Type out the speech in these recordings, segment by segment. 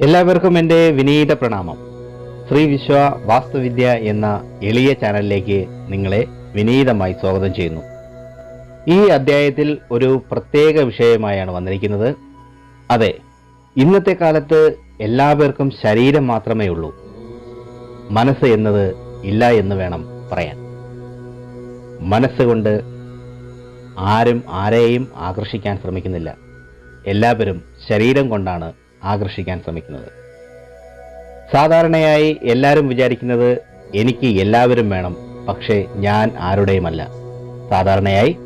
എല്ലാവർക്കും എന്റെ വിനീത പ്രണാമം. ശ്രീ വിശ്വ വാസ്തുവിദ്യ എന്ന എളിയ ചാനലിലേക്ക് നിങ്ങളെ വിനീതമായി സ്വാഗതം ചെയ്യുന്നു. ഈ അധ്യായത്തിൽ ഒരു പ്രത്യേക വിഷയമായാണ് വന്നിരിക്കുന്നത്. അതെ ഇന്നത്തെ കാലത്ത് എല്ലാവർക്കും ശരീരം മാത്രമേ ഉള്ളൂ. മനസ്സ് എന്നത് ഇല്ല എന്ന് വേണം പറയാൻ. മനസ്സുകൊണ്ട് ആരും ആരെയും ആകർഷിക്കാൻ ശ്രമിക്കുന്നില്ല. എല്ലാവരും ശരീരം കൊണ്ടാണ് ആകർഷിക്കാൻ ശ്രമിക്കുന്നത്. സാധാരണയായി എല്ലാവരും വിചാരിക്കുന്നത് എനിക്ക് എല്ലാവരും വേണം പക്ഷേ ഞാൻ ആരുടെയുമല്ല. സാധാരണയായി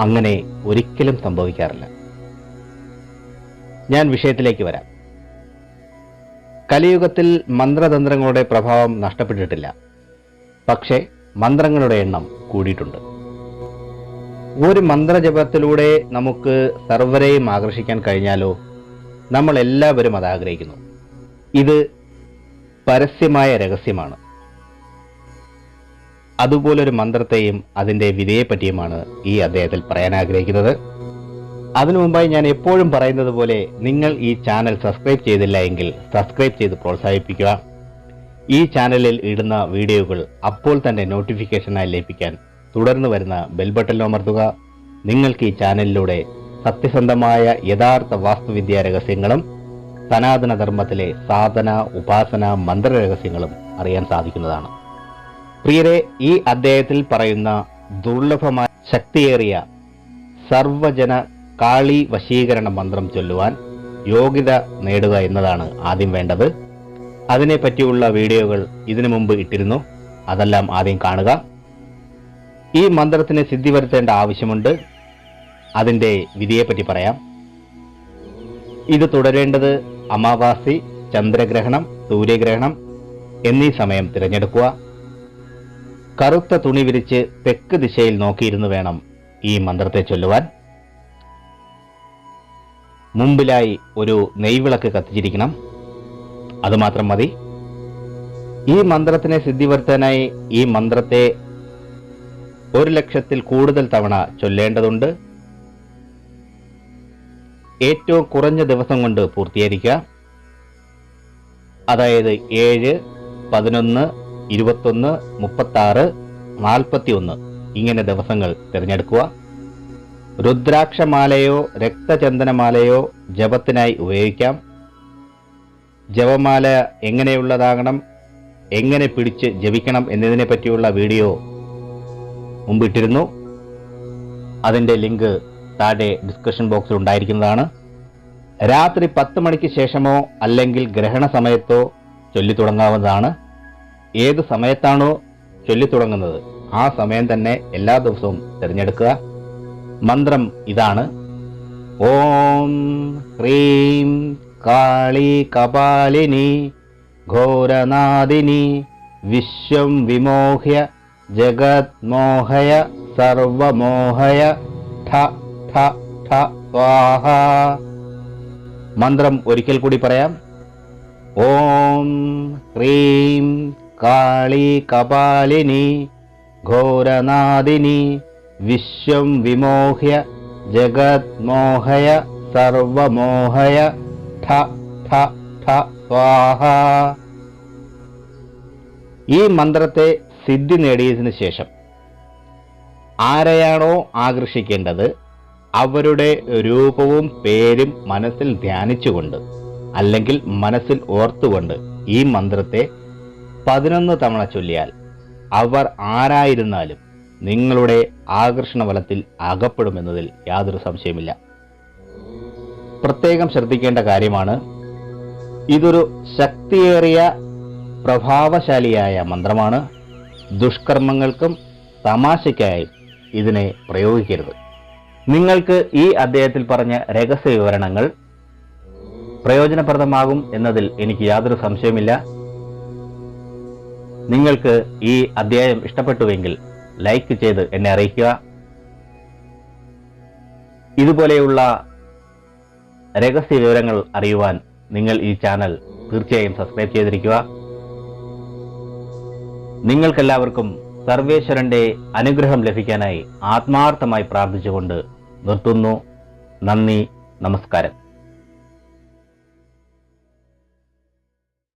അങ്ങനെ ഒരിക്കലും സംഭവിക്കാറില്ല. ഞാൻ വിഷയത്തിലേക്ക് വരാം. കലിയുഗത്തിൽ മന്ത്രതന്ത്രങ്ങളുടെ പ്രഭാവം നഷ്ടപ്പെട്ടിട്ടില്ല. പക്ഷേ മന്ത്രങ്ങളുടെ എണ്ണം കൂടിയിട്ടുണ്ട്. ഒരു മന്ത്രജപത്തിലൂടെ നമുക്ക് സർവരെയും ആകർഷിക്കാൻ കഴിഞ്ഞാലോ? നമ്മൾ എല്ലാവരും അത് ആഗ്രഹിക്കുന്നു. ഇത് പരസ്യമായ രഹസ്യമാണ്. അതുപോലൊരു മന്ത്രത്തെയും അതിന്റെ വിധേയപ്പറ്റിയുമാണ് ഈ അദ്ദേഹത്തിൽ പറയാൻ ആഗ്രഹിക്കുന്നത്. അതിനു മുമ്പായി ഞാൻ എപ്പോഴും പറയുന്നത് പോലെ നിങ്ങൾ ഈ ചാനൽ സബ്സ്ക്രൈബ് ചെയ്തില്ല എങ്കിൽ സബ്സ്ക്രൈബ് ചെയ്ത് പ്രോത്സാഹിപ്പിക്കുക. ഈ ചാനലിൽ ഇടുന്ന വീഡിയോകൾ അപ്പോൾ തന്നെ നോട്ടിഫിക്കേഷനായി ലഭിക്കാൻ തുടർന്ന് വരുന്ന ബെൽ ബട്ടൺ അമർത്തുക. നിങ്ങൾക്ക് ഈ ചാനലിലൂടെ സത്യസന്ധമായ യഥാർത്ഥ വാസ്തുവിദ്യാ രഹസ്യങ്ങളും സനാതന ധർമ്മത്തിലെ സാധന ഉപാസന മന്ത്രരഹസ്യങ്ങളും അറിയാൻ സാധിക്കുന്നതാണ്. പ്രിയരെ ഈ അദ്ദേഹത്തിൽ പറയുന്ന ദുർലഭമായ ശക്തിയേറിയ സർവജന കാളി വശീകരണ മന്ത്രം ചൊല്ലുവാൻ യോഗ്യത നേടുക എന്നതാണ് ആദ്യം വേണ്ടത്. അതിനെപ്പറ്റിയുള്ള വീഡിയോകൾ ഇതിനു മുമ്പ് ഇട്ടിരുന്നു. അതെല്ലാം ആദ്യം കാണുക. ഈ മന്ത്രത്തിന് സിദ്ധി വരുത്തേണ്ട ആവശ്യമുണ്ട്. അതിന്റെ വിധിയെപ്പറ്റി പറയാം. ഇത് തുടരേണ്ടത് അമാവാസി ചന്ദ്രഗ്രഹണം സൂര്യഗ്രഹണം എന്നീ സമയം തിരഞ്ഞെടുക്കുക. കറുത്ത തുണി വിരിച്ച് തെക്ക് ദിശയിൽ നോക്കിയിരുന്നു വേണം ഈ മന്ത്രത്തെ ചൊല്ലുവാൻ. മുമ്പിലായി ഒരു നെയ്വിളക്ക് കത്തിച്ചിരിക്കണം. അതുമാത്രം മതി. ഈ മന്ത്രത്തിനെ സിദ്ധി വരുത്താനായി ഈ മന്ത്രത്തെ ഒരു ലക്ഷത്തിൽ കൂടുതൽ തവണ ചൊല്ലേണ്ടതുണ്ട്. ഏറ്റവും കുറഞ്ഞ ദിവസം കൊണ്ട് പൂർത്തീകരിക്കുക. അതായത് ഏഴ് പതിനൊന്ന് ഇരുപത്തൊന്ന് മുപ്പത്താറ് നാൽപ്പത്തി ഒന്ന് ഇങ്ങനെ ദിവസങ്ങൾ തിരഞ്ഞെടുക്കുക. രുദ്രാക്ഷമാലയോ രക്തചന്ദനമാലയോ ജപത്തിനായി ഉപയോഗിക്കാം. ജപമാല എങ്ങനെയുള്ളതാകണം എങ്ങനെ പിടിച്ച് ജപിക്കണം എന്നതിനെ പറ്റിയുള്ള വീഡിയോ മുമ്പിട്ടിരുന്നു. അതിന്റെ ലിങ്ക് താഴെ ഡിസ്കഷൻ ബോക്സിൽ ഉണ്ടായിരിക്കുന്നതാണ്. രാത്രി പത്ത് മണിക്ക് ശേഷമോ അല്ലെങ്കിൽ ഗ്രഹണ സമയത്തോ ചൊല്ലി തുടങ്ങാവുന്നതാണ്. ഏത് സമയത്താണോ ചൊല്ലിത്തുടങ്ങുന്നത് ആ സമയം തന്നെ എല്ലാ ദിവസവും തിരഞ്ഞെടുക്കുക. മന്ത്രം ഇതാണ്. ഓം ഹ്രീം കാളി കപാലിനി ഘോരനാദിനി വിശ്വം വിമോഹ്യ ജഗത് മോഹയ സർവമോഹയ ഠ ഠ ഠ സ്വാഹ. മന്ത്രം ഒരിക്കൽ കൂടി പറയാം. ഓം ഹ്രീം കാളി കപാലിനി ഘോരനാദിനി വിശ്വം വിമോഹ്യ ജഗത്മോഹയ സർവമോഹയ ഠ ഠ ഠ സ്വാഹ. ഈ മന്ത്രത്തെ സിദ്ധി നേടിയതിനു ശേഷം ആരെയാണോ ആകർഷിക്കേണ്ടത് അവരുടെ രൂപവും പേരും മനസ്സിൽ ധ്യാനിച്ചുകൊണ്ട് അല്ലെങ്കിൽ മനസ്സിൽ ഓർത്തുകൊണ്ട് ഈ മന്ത്രത്തെ പതിനൊന്ന് തവണ ചൊല്ലിയാൽ അവർ ആരായിരുന്നാലും നിങ്ങളുടെ ആകർഷണ ബലത്തിൽ അകപ്പെടുമെന്നതിൽ യാതൊരു സംശയമില്ല പ്രത്യേകം ശ്രദ്ധിക്കേണ്ട കാര്യമാണ് ഇതൊരു ശക്തിയേറിയ പ്രഭാവശാലിയായ മന്ത്രമാണ്. ദുഷ്കർമ്മങ്ങൾക്കും തമാശയ്ക്കായും ഇതിനെ പ്രയോഗിക്കരുത്. നിങ്ങൾക്ക് ഈ അദ്ദേഹത്തിൽ പറഞ്ഞ രഹസ്യ വിവരണങ്ങൾ പ്രയോജനപ്രദമാകും എന്നതിൽ എനിക്ക് യാതൊരു സംശയമില്ല നിങ്ങൾക്ക് ഈ അധ്യായം ഇഷ്ടപ്പെട്ടുവെങ്കിൽ ലൈക്ക് ചെയ്ത് എന്നെ അറിയിക്കുക. ഇതുപോലെയുള്ള രഹസ്യ വിവരങ്ങൾ അറിയുവാൻ നിങ്ങൾ ഈ ചാനൽ തീർച്ചയായും സബ്സ്ക്രൈബ് ചെയ്തിരിക്കുക. നിങ്ങൾക്കെല്ലാവർക്കും സർവേശ്വരന്റെ അനുഗ്രഹം ലഭിക്കാനായി ആത്മാർത്ഥമായി പ്രാർത്ഥിച്ചുകൊണ്ട് നിർത്തുന്നു. നന്ദി നമസ്കാരം.